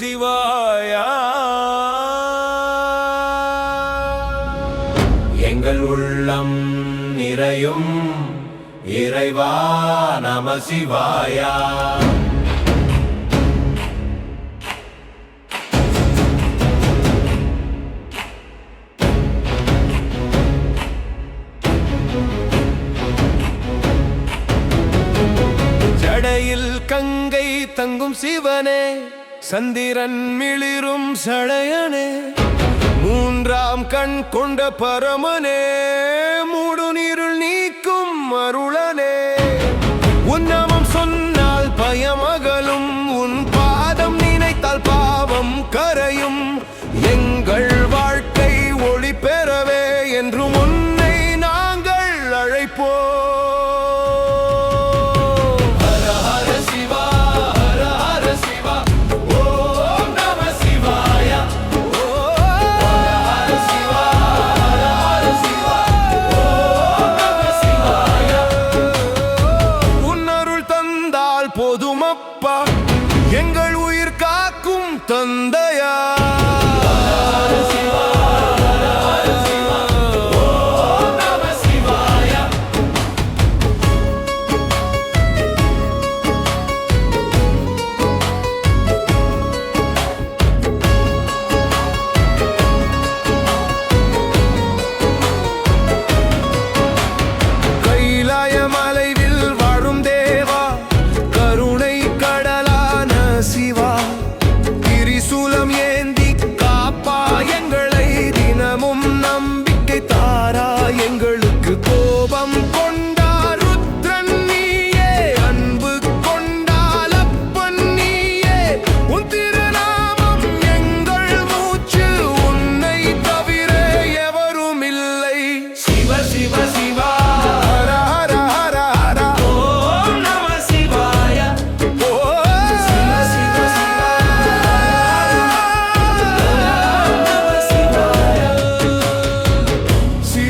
சிவாயா. எங்கள் உள்ளம் நிறையும் இறைவா நம சிவாயா. கங்கை தங்கும் சிவனே. சந்திரன் மிளிரும் சளையனே மூன்றாம் கண் கொண்ட பரமனே மூடு நீருள் நீக்கும் அருளனே. உன்னமம் சொன்னால் பயமகலும் உன் பாதம் நினைத்தால் பாவம் கரையும். எங்கள் வாழ்க்கை ஒளி பெறவே என்று முன்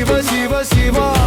ಶಿವ ಶಿವ ಶಿವ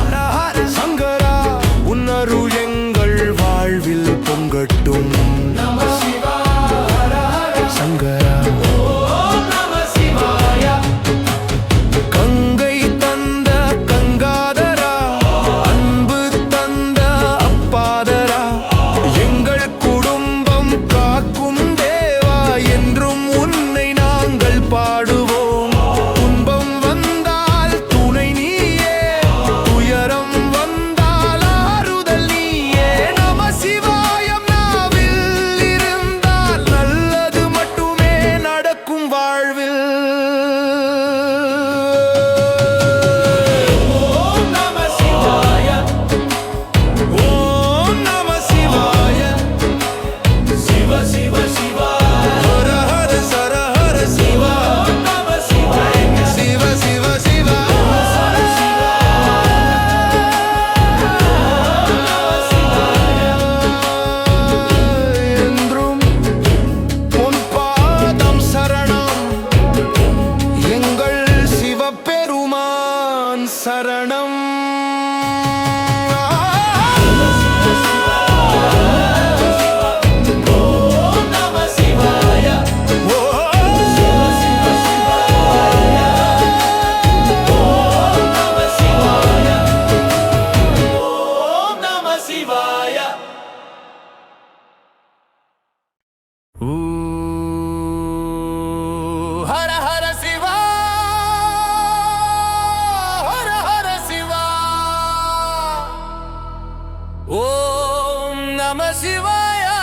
ஓம் நம சிவாயா.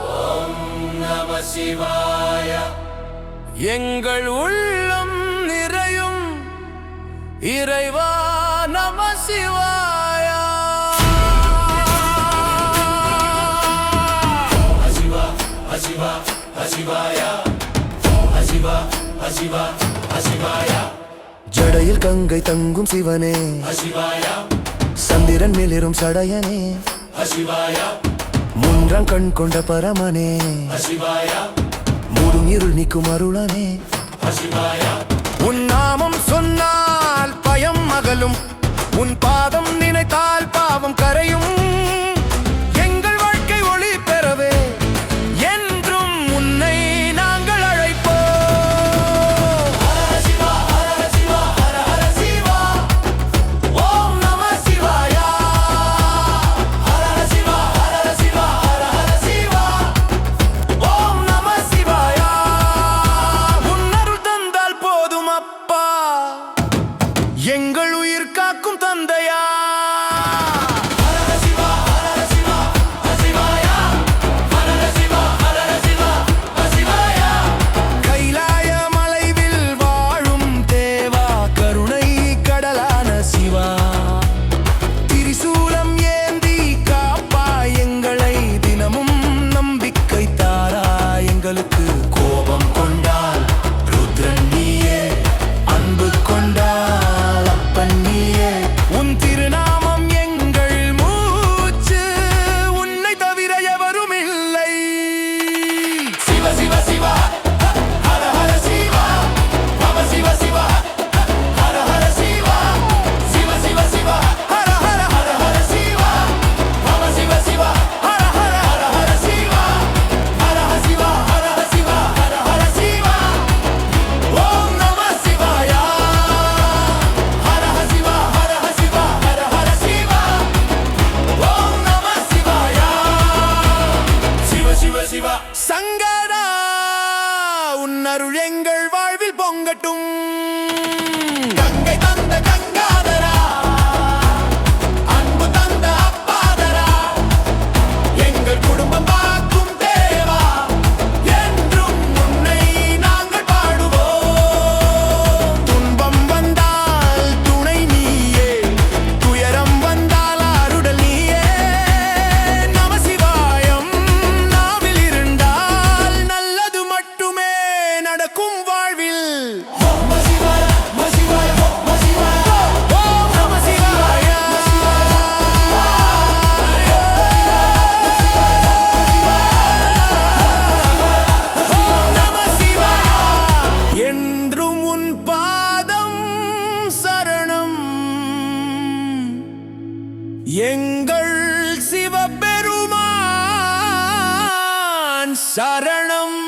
ஓம் நம சிவாய. எங்கள் உள்ளம் நிறையும். இறைவா நம சிவாயா. அசிவா அசிவா அசிவாயா. அசிவா அசிவா அசிவாயா. ஜடையில் கங்கை தங்கும் சிவனே. அசிவாயா. சந்திரன் மேலிரும் சடையனே. மூன்றாம் கண் கொண்ட பரமனே. மூடும் இருள் நிற்கும் அருளனே. உன் நாமம் சொன்னால் பயம் மகளும் உன் பாதம் நினைத்தால் சிவா. சங்கரா உன்னருள் எங்கள் வாழ்வில் பொங்கட்டும். சரணம்.